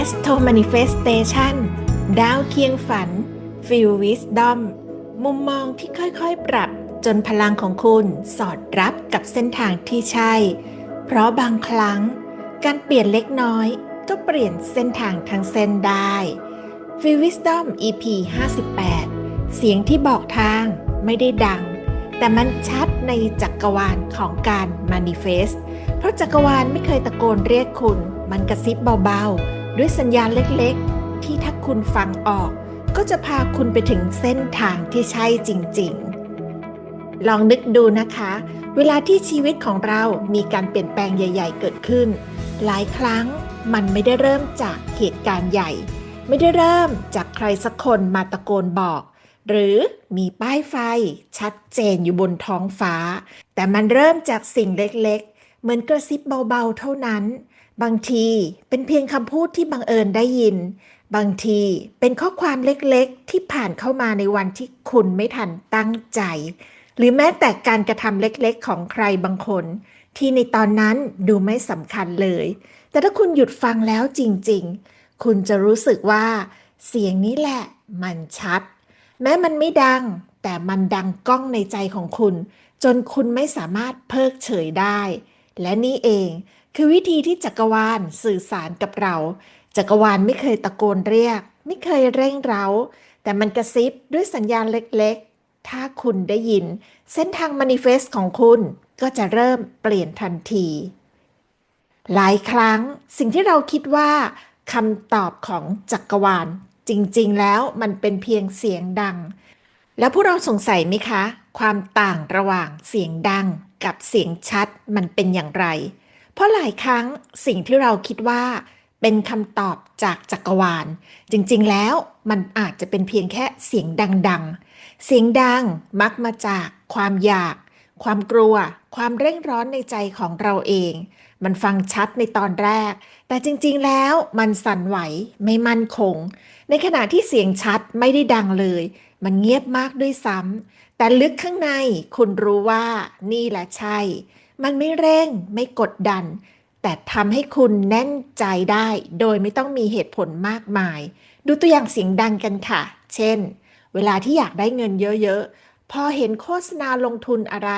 Astro Manifestation ดาวเคียงฝัน Feel Wisdom มุมมองที่ค่อยๆ ปรับจนพลังของคุณสอดรับกับเส้นทางที่ใช่ เพราะบางครั้ง การเปลี่ยนเล็กน้อย ก็เปลี่ยนเส้นทางทั้งเส้นได้ Feel Wisdom EP 58 เสียงที่บอกทางไม่ได้ดัง แต่มันชัดในจักรวาลของการ Manifest เพราะจักรวาลไม่เคยตะโกนเรียกคุณ มันกระซิบเบาๆ ด้วยสัญญาณเล็กๆ ที่ถ้าคุณฟังออก ก็จะพาคุณไปถึงเส้นทางที่ใช่จริง ๆ ลองนึกดูนะคะ เวลาที่ชีวิตของเรามีการเปลี่ยนแปลงใหญ่ ๆ เกิดขึ้น หลายครั้งมันไม่ได้เริ่มจากเหตุการณ์ใหญ่ ไม่ได้เริ่มจากใครสักคนมาตะโกนบอก หรือมีป้ายไฟชัดเจนอยู่บนท้องฟ้า แต่มันเริ่มจากสิ่งเล็กๆ เหมือนกระซิบเบาๆ เท่านั้น บางทีเป็นเพียงคำพูดที่บังเอิญได้ยิน บางทีเป็นข้อความเล็กๆ ที่ผ่านเข้ามาในวันที่คุณไม่ทันตั้งใจ หรือแม้แต่การกระทำเล็กๆ ของใครบางคน ที่ในตอนนั้นดูไม่สำคัญเลย แต่ถ้าคุณหยุดฟังแล้วจริงๆ คุณจะรู้สึกว่า เสียงนี้แหละมันชัด แม้มันไม่ดัง แต่มันดังก้องในใจของคุณ จนคุณไม่สามารถเพิกเฉยได้ และนี่เอง คือวิธีที่จักรวาลสื่อสารกับเรา จักรวาลไม่เคยตะโกนเรียก ไม่เคยเร่งเร้า แต่มันกระซิบด้วยสัญญาณเล็กๆ ถ้าคุณได้ยิน เส้นทางมานิเฟสของคุณก็จะเริ่มเปลี่ยนทันที หลายครั้งสิ่งที่เราคิดว่าคำตอบของจักรวาล จริงๆ แล้วมันเป็นเพียงเสียงดัง แล้วพวกเราสงสัยไหมคะ ความต่างระหว่างเสียงดังกับเสียงชัดมันเป็นอย่างไร เพราะหลายครั้งสิ่งที่เราคิดว่า เป็นคำตอบจากจักรวาล จริงๆแล้วมันอาจจะเป็นเพียงแค่เสียงดังๆ เสียงดังมักมาจากความอยาก ความกลัว ความเร่งร้อนในใจของเราเอง มันฟังชัดในตอนแรก แต่จริงๆแล้วมันสั่นไหวไม่มั่นคง ในขณะที่เสียงชัดไม่ได้ดังเลย มันเงียบมากด้วยซ้ำแต่ลึกข้างในคุณรู้ว่านี่แหละใช่ มันไม่เร่งไม่กดดัน แต่ทำให้คุณแน่นใจได้ โดยไม่ต้องมีเหตุผลมากมาย ดูตัวอย่างเสียงดังกันค่ะ เช่น เวลาที่อยากได้เงินเยอะๆ พอเห็นโฆษณาลงทุนอะไร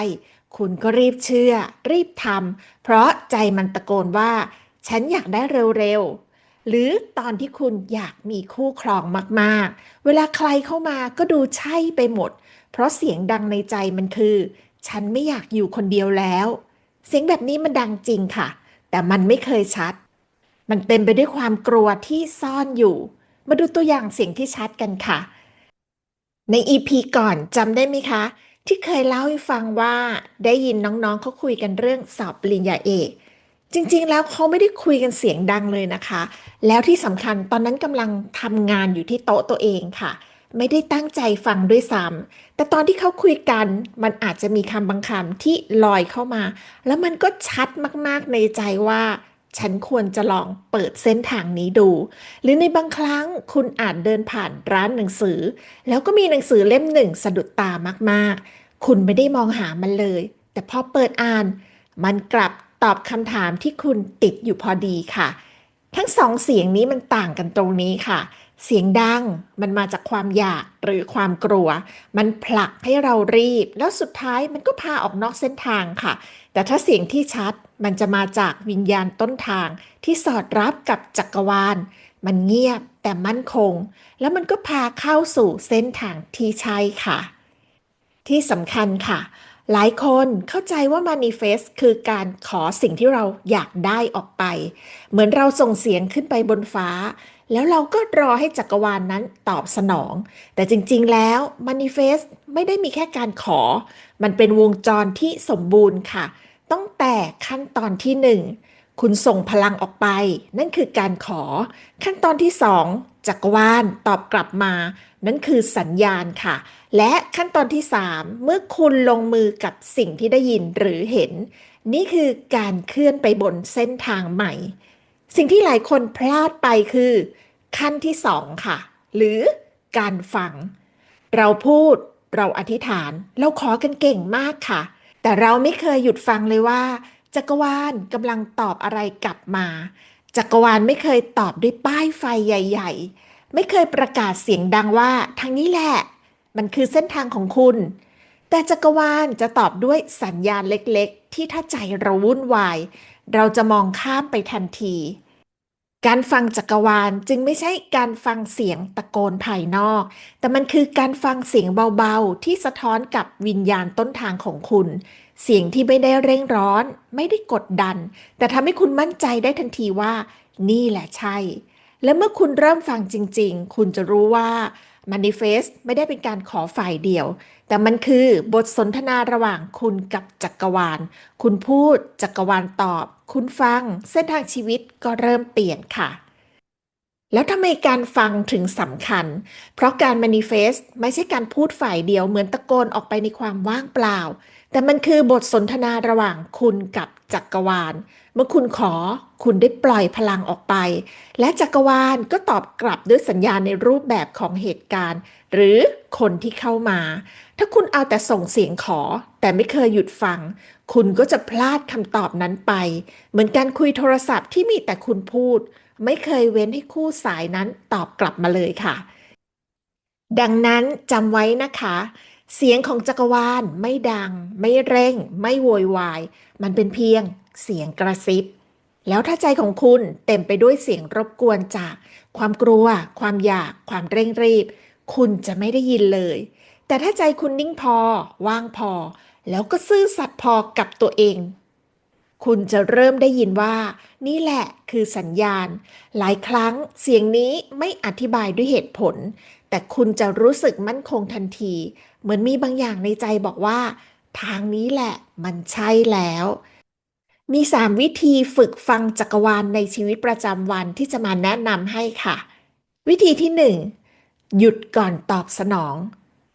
คุณก็รีบเชื่อ รีบทำเพราะใจมันตะโกนว่า ฉันอยากได้เร็วๆหรือตอนที่คุณอยากมีคู่ครองมากๆ เวลาใครเข้ามาก็ดูใช่ไปหมด เพราะเสียงดังในใจมันคือ ฉันไม่อยากอยู่คนเดียวแล้ว เสียงแบบนี้มันดังจริงค่ะ แต่มันไม่เคยชัด มันเต็มไปด้วยความกลัวที่ซ่อนอยู่ มาดูตัวอย่างเสียงที่ชัดกันค่ะ ใน EP ก่อนจำได้ไหมคะ ที่เคยเล่าให้ฟังว่าได้ยินน้องๆเขาคุยกันเรื่องสอบปริญญาเอกจริงๆ แล้วเขาไม่ได้คุยกันเสียงดังเลยนะคะ แล้วที่สำคัญตอนนั้นกำลังทำงานอยู่ที่โต๊ะตัวเองค่ะ ไม่ได้ตั้งใจฟังด้วยซ้ำแต่ตอนที่เขาคุยกันมันอาจจะมีคำบางคำที่ลอยเข้ามา แล้วมันก็ชัดมากๆในใจว่า ฉันควรจะลองเปิดเส้นทางนี้ดู หรือในบางครั้งคุณอาจเดินผ่านร้านหนังสือ แล้วก็มีหนังสือเล่มหนึ่งสะดุดตามากๆ คุณไม่ได้มองหามันเลย แต่พอเปิดอ่าน มันกลับตอบคำถามที่คุณติดอยู่พอดีค่ะ ทั้งสองเสียงนี้มันต่างกันตรงนี้ค่ะ เสียงดังมันมาจากความอยากหรือความกลัว มันผลักให้เรารีบ แล้วสุดท้ายมันก็พาออกนอกเส้นทางค่ะ แต่ถ้าเสียงที่ชัดมันจะมาจากวิญญาณต้นทาง ที่สอดรับกับจักรวาล มันเงียบแต่มั่นคง แล้วมันก็พาเข้าสู่เส้นทางที่ใช่ค่ะ ที่สำคัญค่ะ หลายคนเข้าใจว่า manifest คือการขอสิ่งที่เราอยากได้ออกไป เหมือนเราส่งเสียงขึ้นไปบนฟ้า แล้วเราก็รอให้จักรวาลนนั้นตอบสนอง แต่จริงๆแล้ว manifest ไม่ได้มีแค่การขอ มันเป็นวงจรที่สมบูรณ์ค่ะ ตั้งแต่ขั้นตอนที่หนึ่งคุณส่งพลังออกไป นั่นคือการขอ ขั้นตอนที่สองจักรวาลตอบกลับมา นั่นคือสัญญาณค่ะ และขั้นตอนที่ 3 เมื่อคุณลงมือกับสิ่งที่ได้ยินหรือเห็น นี่คือการเคลื่อนไปบนเส้นทางใหม่ สิ่งที่หลายคนพลาดไปคือ ขั้นที่2ค่ะ หรือการฟัง เราพูดเราอธิษฐานเราขอกันเก่งมากค่ะ แต่เราไม่เคยหยุดฟังเลยว่า จักรวาลกำลังตอบอะไรกลับมา จักรวาลไม่เคยตอบด้วยป้ายไฟใหญ่ ๆ ไม่เคยประกาศเสียงดังว่าทางนี้แหละ มันคือเส้นทางของคุณ แต่จักรวาลจะตอบด้วยสัญญาณเล็กๆ ที่ถ้าใจเราวุ่นวาย เราจะมองข้ามไปทันที การฟังจักรวาลจึงไม่ใช่การฟังเสียงตะโกนภายนอก แต่มันคือการฟังเสียงเบาๆ ที่สะท้อนกับวิญญาณต้นทางของคุณ เสียงที่ไม่ได้เร่งร้อน ไม่ได้กดดัน แต่ทำให้คุณมั่นใจได้ทันทีว่า นี่แหละใช่ และเมื่อคุณเริ่มฟังจริง ๆ คุณจะรู้ว่า Manifest ไม่ได้เป็นการขอฝ่ายเดียว แต่มันคือบทสนทนาระหว่างคุณกับจักรวาล คุณพูดจักรวาลตอบ คุณฟังเส้นทางชีวิตก็เริ่มเปลี่ยนค่ะ แล้วทำไมการฟังถึงสำคัญ เพราะการ manifest ไม่ใช่การพูดฝ่ายเดียวเหมือนตะโกนออกไปในความว่างเปล่า แต่มันคือบทสนทนาระหว่างคุณกับจักรวาล เมื่อคุณขอคุณได้ปล่อยพลังออกไป และจักรวาลก็ตอบกลับด้วยสัญญาณในรูปแบบของเหตุการณ์ หรือคนที่เข้ามา ถ้าคุณเอาแต่ส่งเสียงขอ แต่ไม่เคยหยุดฟัง คุณก็จะพลาดคำตอบนั้นไป เหมือนการคุยโทรศัพท์ที่มีแต่คุณพูด ไม่เคยเว้นให้คู่สายนั้นตอบกลับมาเลยค่ะ ดังนั้นจำไว้นะคะ เสียงของจักรวาลไม่ดัง ไม่เร่ง ไม่โวยวาย มันเป็นเพียงเสียงกระซิบ แล้วถ้าใจของคุณเต็มไปด้วยเสียงรบกวนจาก ความกลัว ความอยาก ความเร่งรีบ คุณจะไม่ได้ยินเลย แต่ถ้าใจคุณนิ่งพอ ว่างพอ แล้วก็ซื่อสัตย์พอกับตัวเอง คุณจะเริ่มได้ยินว่า นี่แหละคือสัญญาณ หลายครั้งเสียงนี้ไม่อธิบายด้วยเหตุผล แต่คุณจะรู้สึกมั่นคงทันที เหมือนมีบางอย่างในใจบอกว่า ทางนี้แหละมันใช่แล้ว มี 3 วิธีฝึกฟังจักรวาลในชีวิตประจำวันที่จะมาแนะนำให้ค่ะ วิธีที่ 1 หยุดก่อนตอบสนอง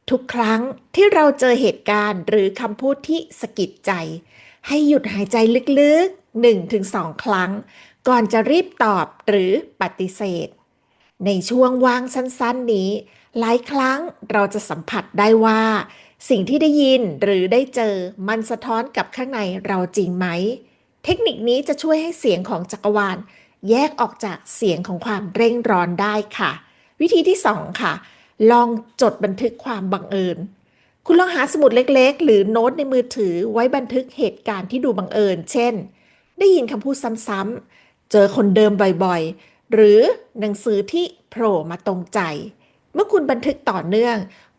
ทุกครั้งที่เราเจอเหตุการณ์หรือคำพูดที่สะกิดใจ ให้หยุดหายใจลึกๆ 1-2 ครั้ง ก่อนจะรีบตอบหรือปฏิเสธ ในช่วงว่างสั้น ๆ นี้ หลายครั้งเราจะสัมผัสได้ว่า สิ่งที่ได้ยินหรือได้เจอมันสะท้อนกับข้างในเราจริงไหม เทคนิคนี้จะช่วยให้เสียงของจักรวาล แยกออกจากเสียงของความเร่งร้อนได้ค่ะ วิธีที่ 2 ค่ะ ลองจดบันทึกความบังเอิญ คุณลองหาสมุดเล็กๆ หรือโน้ตในมือถือไว้บันทึกเหตุการณ์ที่ดูบังเอิญ เช่น ได้ยินคำพูดซ้ำๆ เจอคนเดิมบ่อยๆ หรือหนังสือที่โผล่มาตรงใจ เมื่อคุณบันทึกต่อเนื่อง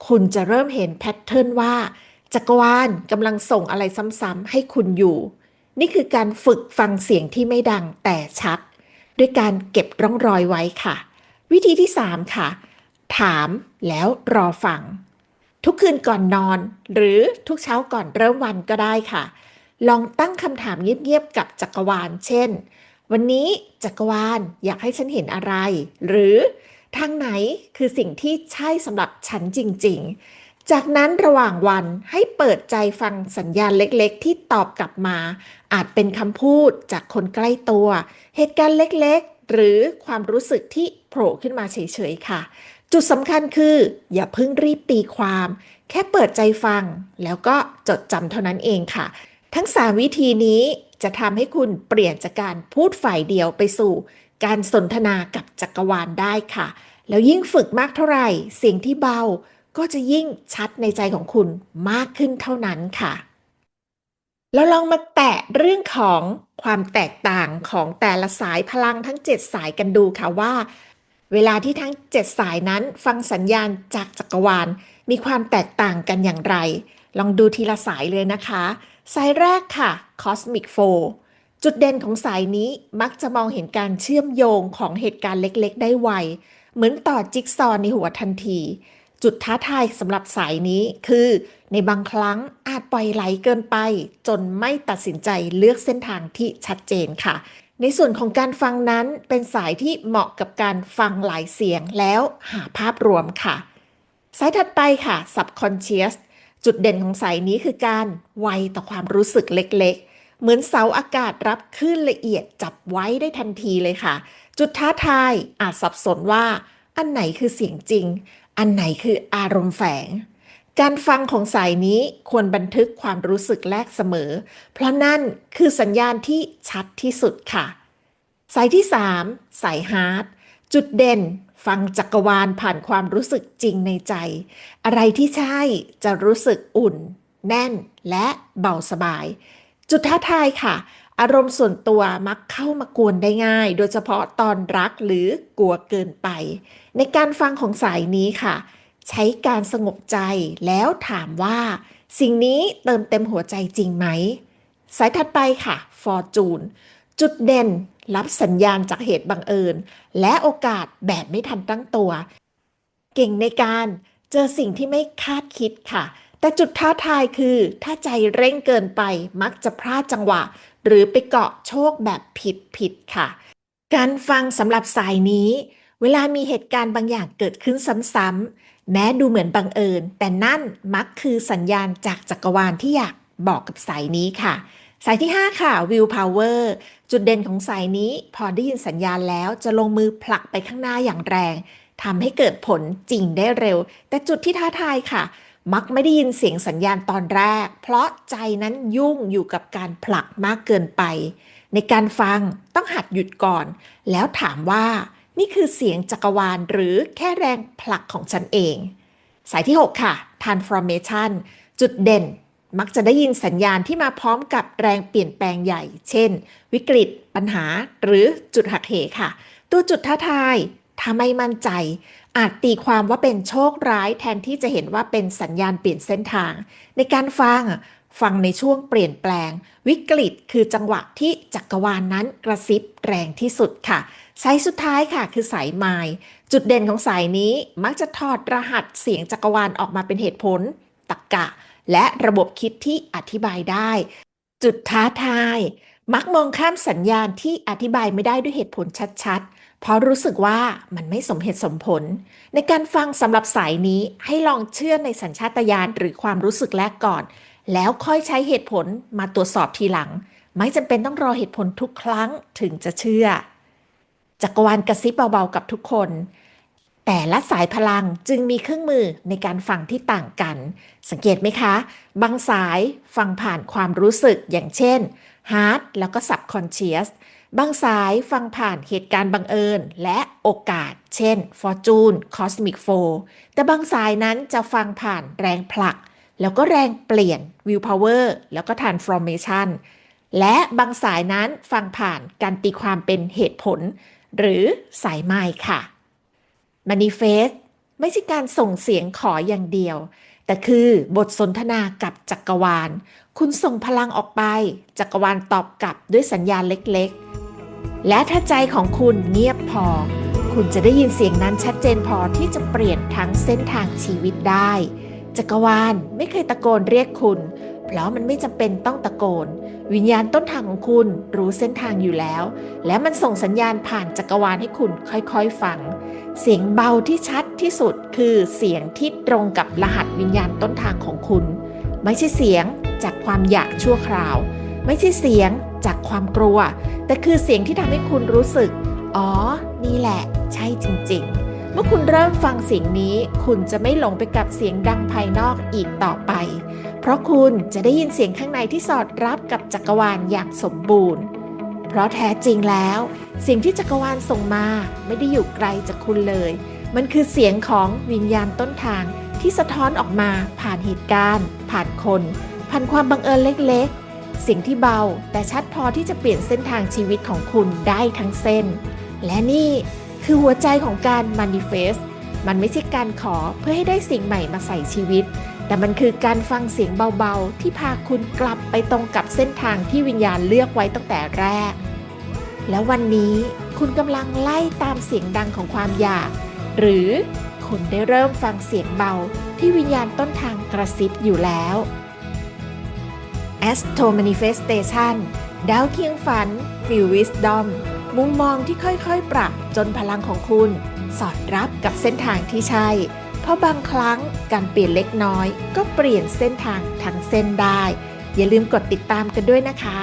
คุณจะเริ่มเห็นแพทเทิร์นว่าจักรวาลกำลังส่งอะไรซ้ำๆให้คุณอยู่ นี่คือการฝึกฟังเสียงที่ไม่ดังแต่ชัด ด้วยการเก็บร่องรอยไว้ค่ะ วิธีที่ 3 ค่ะ ถามแล้วรอฟัง ทุกคืนก่อนนอน หรือทุกเช้าก่อนเริ่มวันก็ได้ค่ะ ลองตั้งคำถามเงียบๆกับจักรวาล เช่น วันนี้จักรวาลอยากให้ฉันเห็นอะไร หรือ ทางไหนคือสิ่งที่ใช่สำหรับฉันจริง ๆ จากนั้นระหว่างวันให้เปิดใจฟังสัญญาณเล็กๆ ที่ตอบกลับมา อาจเป็นคำพูดจากคนใกล้ตัว เหตุการณ์เล็กๆ หรือความรู้สึกที่โผล่ขึ้นมาเฉยๆ ค่ะ จุดสำคัญคือ อย่าเพิ่งรีบตีความ แค่เปิดใจฟัง แล้วก็จดจำเท่านั้นเองค่ะ ทั้ง 3 วิธีนี้จะทำให้คุณเปลี่ยนจากการพูดฝ่ายเดียวไปสู่ การสนทนากับจักรวาลได้ค่ะ แล้วยิ่งฝึกมากเท่าไหร่ เสียงที่เบาก็จะยิ่งชัดในใจของคุณมากขึ้นเท่านั้นค่ะ แล้วลองมาแตะเรื่องของความแตกต่างของแต่ละสายพลังทั้ง 7 สายกันดูค่ะว่า เวลาที่ทั้ง 7 สายนั้นฟังสัญญาณจากจักรวาล มีความแตกต่างกันอย่างไร ลองดูทีละสายเลยนะคะ สายแรกค่ะ Cosmic f o จุดเด่นของสายนี้มักจะมองเห็นการเชื่อมโยงของเหตุการณ์เล็กๆ ได้ไว เหมือนต่อจิ๊กซอในหัวทันที จุดท้าทายสำหรับสายนี้คือ ในบางครั้งอาจปล่อยไหลเกินไป จนไม่ตัดสินใจเลือกเส้นทางที่ชัดเจนค่ะ ในส่วนของการฟังนั้นเป็นสายที่เหมาะกับการฟังหลายเสียงแล้วหาภาพรวมค่ะ สายถัดไปค่ะ Subconscious จุดเด่นของสายนี้คือการไวต่อความรู้สึกเล็กๆ เหมือนเสาอากาศรับคลื่นละเอียดจับไว้ได้ทันทีเลยค่ะ จุดท้าทายอาจสับสนว่า อันไหนคือเสียงจริง อันไหนคืออารมณ์แฝง การฟังของสายนี้ควรบันทึกความรู้สึกแรกเสมอ เพราะนั่นคือสัญญาณที่ชัดที่สุดค่ะ สายที่ 3 สายฮาร์ดจุดเด่นฟังจักรวาลผ่านความรู้สึกจริงในใจ อะไรที่ใช่จะรู้สึกอุ่น แน่นและเบาสบาย จุดท้าทายค่ะ อารมณ์ส่วนตัวมักเข้ามากวนได้ง่าย โดยเฉพาะตอนรักหรือกลัวเกินไป ในการฟังของสายนี้ค่ะ ใช้การสงบใจแล้วถามว่า สิ่งนี้เติมเต็มหัวใจจริงไหม สายถัดไปค่ะฟอร์จูนจุดเด่นรับสัญญาณจากเหตุบังเอิญ และโอกาสแบบไม่ทันตั้งตัว เก่งในการเจอสิ่งที่ไม่คาดคิดค่ะ แต่จุดท้าทายคือ ถ้าใจเร่งเกินไปมักจะพลาดจังหวะ หรือไปเกาะโชคแบบผิดผิดๆค่ะ การฟังสำหรับสายนี้ เวลามีเหตุการณ์บางอย่างเกิดขึ้นซ้ำๆแม้ดูเหมือนบังเอิญ แต่นั่นมักคือสัญญาณจากจักรวาลที่อยากบอกกับสายนี้ค่ะ สายที่ 5 ค่ะ Will Power จุดเด่นของสายนี้ พอได้ยินสัญญาณแล้วจะลงมือผลักไปข้างหน้าอย่างแรงทำให้เกิดผลจริงได้เร็ว แต่จุดที่ท้าทายค่ะ มักไม่ได้ยินเสียงสัญญาณตอนแรก เพราะใจนั้นยุ่งอยู่กับการผลักมากเกินไป ในการฟังต้องหัดหยุดก่อน แล้วถามว่า นี่คือเสียงจักรวาลหรือแค่แรงผลักของฉันเอง สายที่ 6 ค่ะ transformation จุดเด่น มักจะได้ยินสัญญาณที่มาพร้อมกับแรงเปลี่ยนแปลงใหญ่ เช่น วิกฤต ปัญหา หรือจุดหักเหค่ะ ตัวจุดท้าทายถ้าไม่มั่นใจ อาจตีความว่าเป็นโชคร้ายแทนที่จะเห็นว่าเป็นสัญญาณเปลี่ยนเส้นทาง ในการฟังฟังในช่วงเปลี่ยนแปลง วิกฤตคือจังหวะที่จักรวาลนนั้นกระซิบแรงที่สุดค่ะ สายสุดท้ายค่ะคือสายไมล์จุดเด่นของสายนี้มักจะถอดรหัสเสียงจักรวาลออกมาเป็นเหตุผลตรรกะ และระบบคิดที่อธิบายได้ จุดท้าทาย มักมองข้ามสัญญาณที่อธิบายไม่ได้ด้วยเหตุผลชัดๆ เพราะรู้สึกว่ามันไม่สมเหตุสมผล ในการฟังสำหรับสายนี้ให้ลองเชื่อในสัญชาตญาณหรือความรู้สึกแรกก่อน แล้วค่อยใช้เหตุผลมาตรวจสอบทีหลัง ไม่จำเป็นต้องรอเหตุผลทุกครั้งถึงจะเชื่อ จักรวาลกระซิบเบาๆกับทุกคน แต่ละสายพลังจึงมีเครื่องมือในการฟังที่ต่างกัน สังเกตไหมคะ บางสายฟังผ่านความรู้สึกอย่างเช่น Heart แล้วก็ Subconscious บางสายฟังผ่านเหตุการณ์บังเอิญและโอกาส เช่น Fortune Cosmic f o แต่บางสายนั้นจะฟังผ่านแรงผลัก แล้วก็แรงเปลี่ยน Willpower แล้วก็ Transformation และบางสายนั้นฟังผ่านการตีความเป็นเหตุผล หรือสายไม้ค่ะ Manifest ไม่ใช่การส่งเสียงขออย่างเดียว แต่คือบทสนทนากับจักรวาล คุณส่งพลังออกไป จักรวาลตอบกลับด้วยสัญญาณเล็กๆ และถ้าใจของคุณเงียบพอ คุณจะได้ยินเสียงนั้นชัดเจนพอที่จะเปลี่ยนทั้งเส้นทางชีวิตได้ จักรวาลไม่เคยตะโกนเรียกคุณ เพราะมันไม่จำเป็นต้องตะโกน วิญญาณต้นทางของคุณรู้เส้นทางอยู่แล้ว และมันส่งสัญญาณผ่านจักรวาลให้คุณค่อยๆฟัง เสียงเบาที่ชัดที่สุดคือเสียงที่ตรงกับรหัสวิญญาณต้นทางของคุณ ไม่ใช่เสียงจากความอยากชั่วคราว ไม่ใช่เสียงจากความกลัว แต่คือเสียงที่ทำให้คุณรู้สึก อ๋อ นี่แหละ ใช่จริง ๆ เมื่อคุณเริ่มฟังเสียงนี้ คุณจะไม่หลงไปกับเสียงดังภายนอกอีกต่อไป เพราะคุณจะได้ยินเสียงข้างในที่สอดรับกับจักรวาลอย่างสมบูรณ์ เพราะแท้จริงแล้ว สิ่งที่จักรวาลส่งมาไม่ได้อยู่ไกลจากคุณเลย มันคือเสียงของวิญญาณต้นทางที่สะท้อนออกมาผ่านเหตุการณ์ ผ่านคน ผ่านความบังเอิญเล็กๆสียงที่เบาแต่ชัดพอที่จะเปลี่ยนเส้นทางชีวิตของคุณได้ทั้งเส้น และนี่คือหัวใจของการ manifest มันไม่ใช่การขอเพื่อให้ได้สิ่งใหม่มาใส่ชีวิต แต่มันคือการฟังเสียงเบาๆ ที่พาคุณกลับไปตรงกับเส้นทางที่วิญญาณเลือกไว้ตั้งแต่แรก แล้ววันนี้คุณกำลังไล่ตามเสียงดังของความอยาก หรือคุณได้เริ่มฟังเสียงเบาที่วิญญาณต้นทางกระซิบอยู่แล้ว Astro Manifestation ดาวเคียงฝัน Feel Wisdom มุมมองที่ค่อยๆ ปรับจนพลังของคุณ สอดรับกับเส้นทางที่ใช่ ราะบางครั้งการเปลี่ยนเล็กน้อย ก็เปลี่ยนเส้นทางทั้งเส้นได้ อย่าลืมกดติดตามกันด้วยนะคะ